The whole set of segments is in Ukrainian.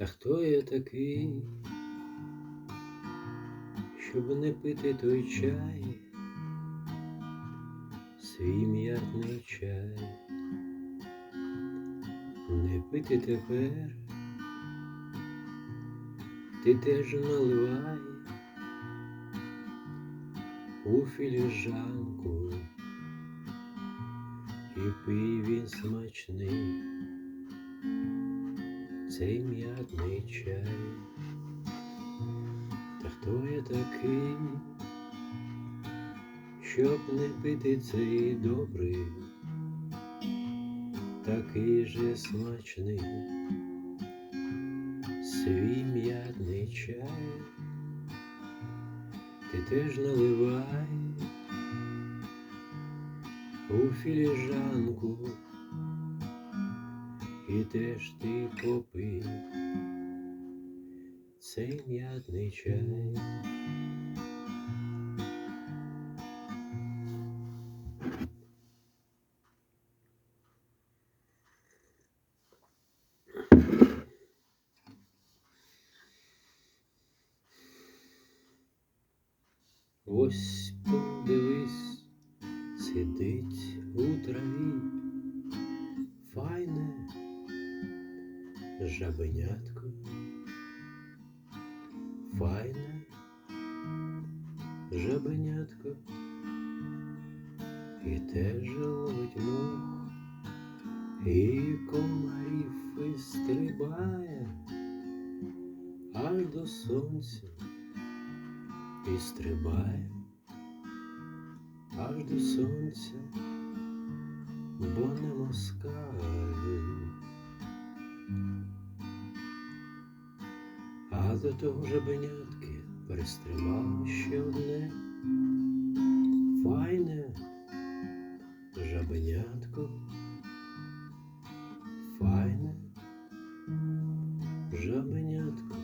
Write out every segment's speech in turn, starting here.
Та хто я такий, щоб не пити той чай, свій м'ятний чай, не пити тепер, ти теж наливай у філіжанку. І пий він смачний цей м'ятний чай. Та хто я такий, щоб не пити цей добрий, такий же смачний свій м'ятний чай, ти теж наливай у філіжанку. Теж ти попий цей м'ятний чай. Ось жабенятко, файне жабенятко, і теж ловить мух, і комарів і стрибає аж до сонця. І стрибає аж до сонця, бо не москаль. До того жабенятки. Перестрибало ще одне. Файне жабенятко, файне жабенятко,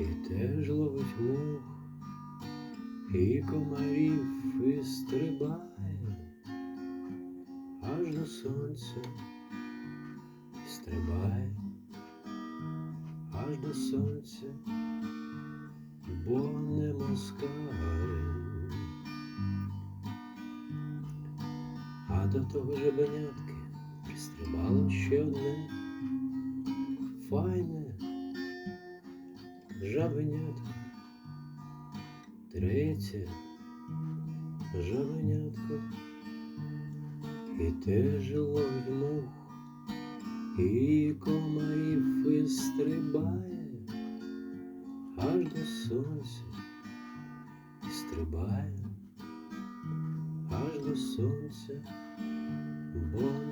і теж ловить мух, і комарів і стрибає аж до сонця, стрибає аж до сонця, бо не москаль. А до того жабенятки пристрибало ще одне. Файне. Жабенятко, третє. Жабенятко, і теж ловить мух і комарів і стрибає аж до сонця, стрибає аж до сонця, бо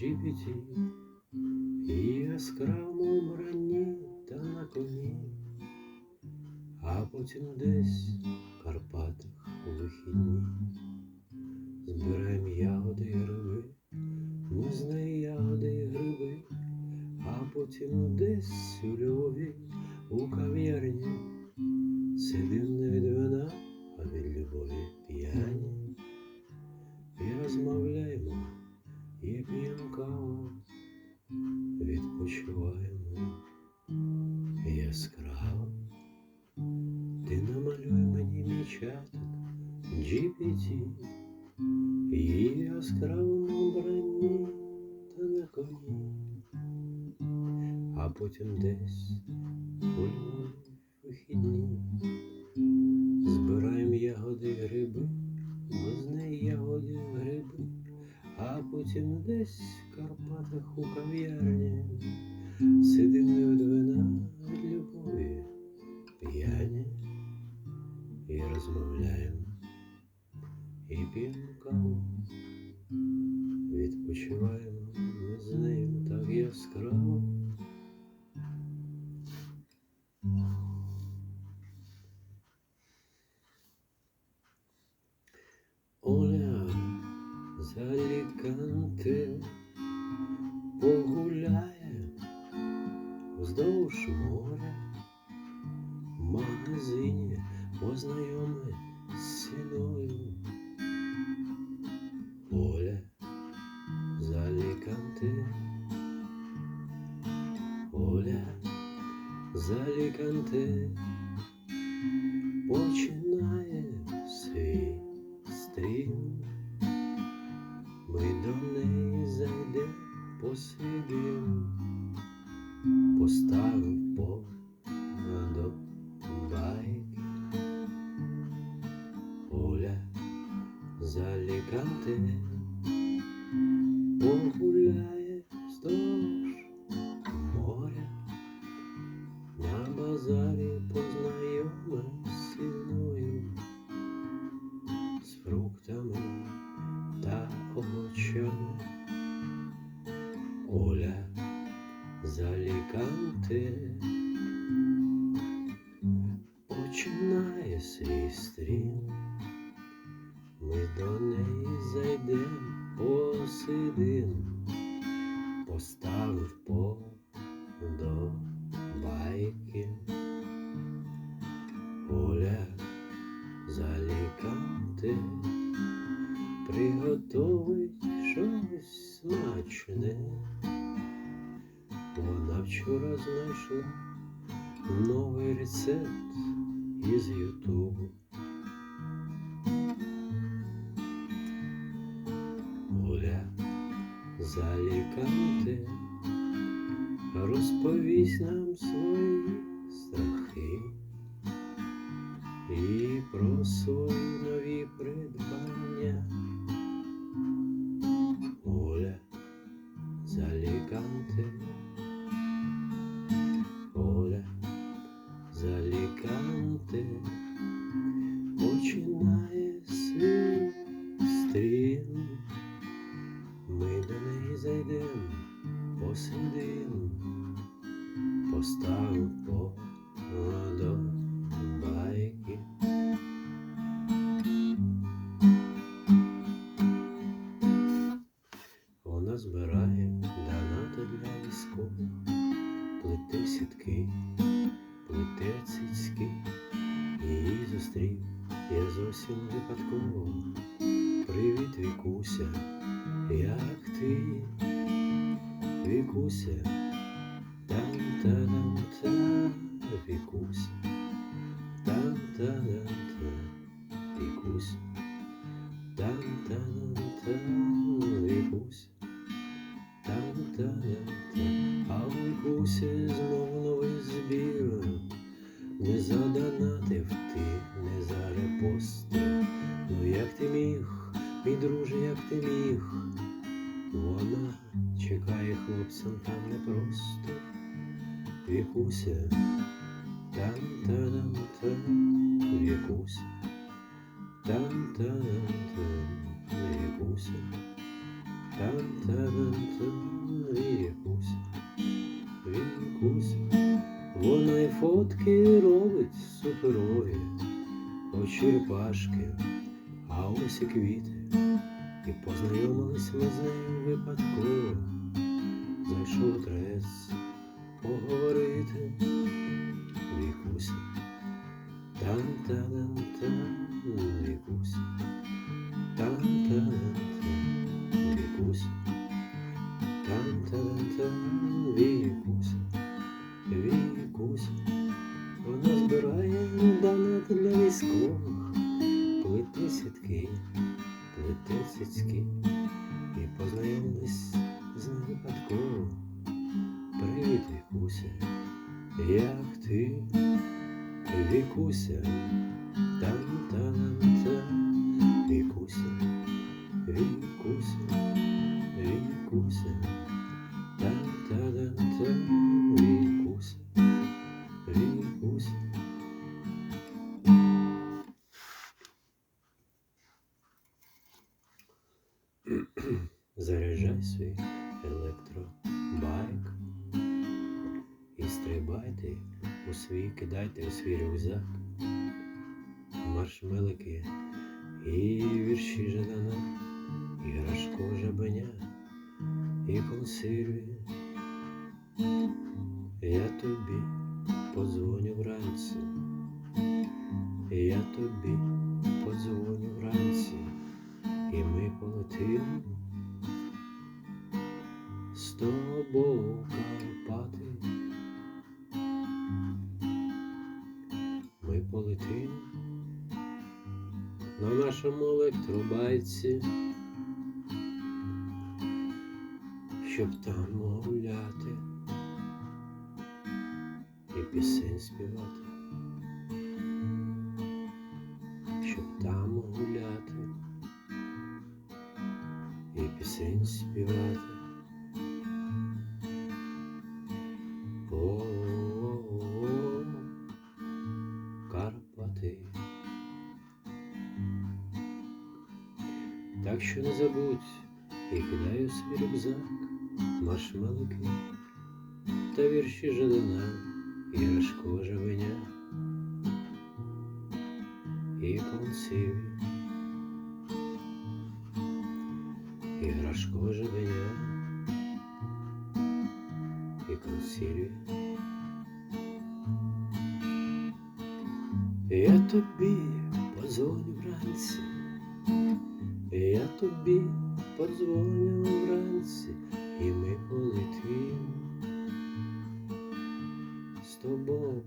GPT яскравому вбранні та на коні, а потім десь в Карпатах у вихідні. Збираємо ягоди і гриби, ми з неї ягоди і гриби, а потім десь у Львові у кав'ярні сидим не від вина, а потім десь у Львові вихідні. Збираємо ягоди гриби, ми з неї ягоди гриби, а потім десь в Карпатах у кав'ярні сидим не від вина від любові, п'яні і розмовляємо, і п'ємо каву, відпочиваємо ми з нею так яскраво. Магазині познайоми з сіною. Оля з Аліканте, Оля з Аліканте починає свій стрім. Ми до неї зайдем, посидим, поставив до Аліканте погуляє вздовж моря, на базарі познайомився з сіною, з фруктами та овочами. Оля з байки. Оля з Аліканте приготовить щось смачне. Вона вчора знайшла новий рецепт із Ютубу. Оля з Аліканте розповість нам свої страхи і про свої нові сітки, плете цицьки. Її зустрів я зовсім випадково. Привіт, Вікуся, як ти, Вікуся, там та там та Вікуся, там та там та Вікуся, там та там та Вікуся, там та там та а у Вікусі знову. Не задонатив ти, не зарепостив, ну як ти міг, мій друже, як ти міг, вона чекає хлопцям там непросто, Вікуся, там та там там Вікуся, там та там там Вікуся, там та там там Вікуся, Вікуся. Вона й фотки робить суперові, ось черепашки, а ось і квіти. І познайомились ми з нею випадково. Зайшов трес поговорити. Вікуся, там та там там Вікуся, там та там там Вікуся, там та там там Вікуся. Донат для військових, плете сітки, плете цицьки, і познайомились з ним випадково. Привіт, Вікуся, як ти, Вікуся, там там там Вікуся, Вікуся, Вікуся, кидайте у свій рюкзак. Маршмелики і вірші Жадана, і Грашко Жабеня, і консерві. Я тобі подзвоню вранці, я тобі подзвоню вранці, і ми полетимо Ми полетимо на нашому електробайці, щоб там гуляти і пісень співати, щоб там гуляти і пісень співати. Забудь. І кидай у свій рюкзак маршмелики та вірші Жадана і Рашко Жавеня і консиві і Грашко Жавеня і консилі. Я тобі подзвоню вранці, тобі подзвоню вранці, і ми полетим з тобою.